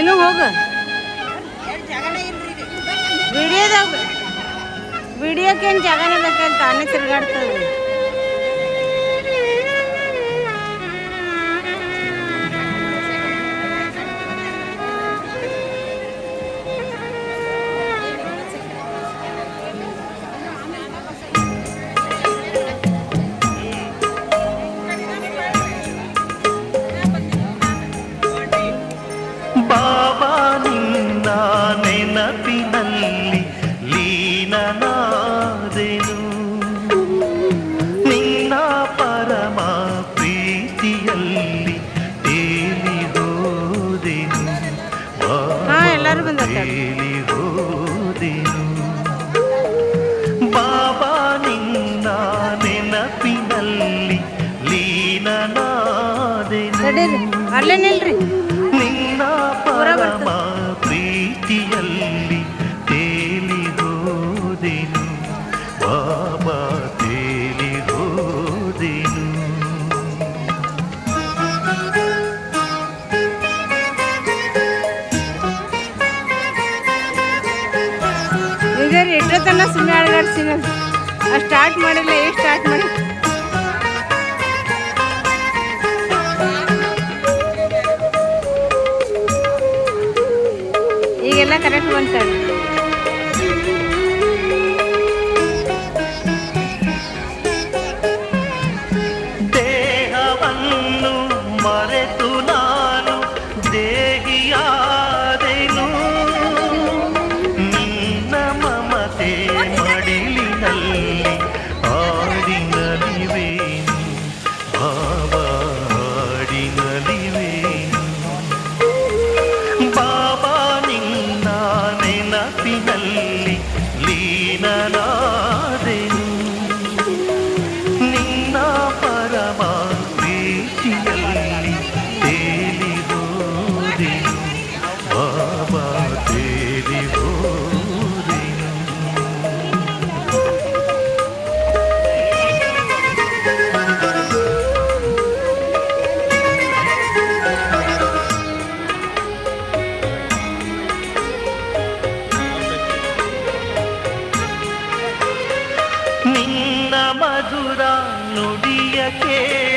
ನೀನು ಹೋಗು. ವಿಡಿಯೋದಾಗ ವಿಡಿಯೋಕ್ಕೇನು ಜಾಗನೇ ಬೇಕಂತ ತಾನೇ ತಿರುಗಾಡ್ತದೆ ನಿನ್ನ ಪರಮ ಪ್ರೀತಿಯಲ್ಲಿ ತೇಲಿ ಹೋದೆನು ತೇಲಿ ಹೋದೆನು ಬಾಬಾ ನಿನ್ನ ನೆನಪಿನಲ್ಲಿ ಲೀನನಾದೆನು ಅಲ್ಲೇ ನಿಲ್ರಿ ಸ್ಟಾರ್ಟ್ ಮಾಡಿಲ್ಲ ಹೇಗೆ ಸ್ಟಾರ್ಟ್ ಮಾಡಿ. ಈಗೆಲ್ಲ ಕರೆಕ್ಟ್ ಬಂತ जना No digas que...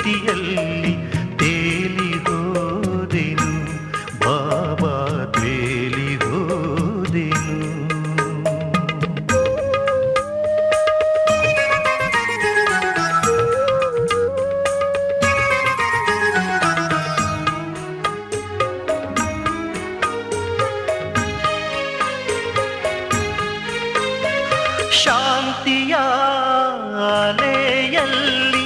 ಪ್ರೀತಿಯಲ್ಲಿ ತೇಲಿ ಹೋದೆನು ಬಾಬಾ ತೇಲಿ ಹೋದೆನು. ಶಾಂತಿಯ ಅಲೆಯಲ್ಲಿ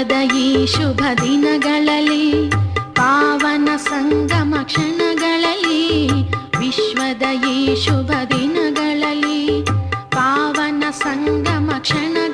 ಹಬ್ಬದ ಈ ಶುಭ ದಿನಗಳಲ್ಲಿ ಪಾವನ ಸಂಗಮ ಕ್ಷಣಗಳಲ್ಲಿ ವಿಶ್ವದ ಈ ಶುಭ ದಿನಗಳಲ್ಲಿ ಪಾವನ ಸಂಗಮ ಕ್ಷಣ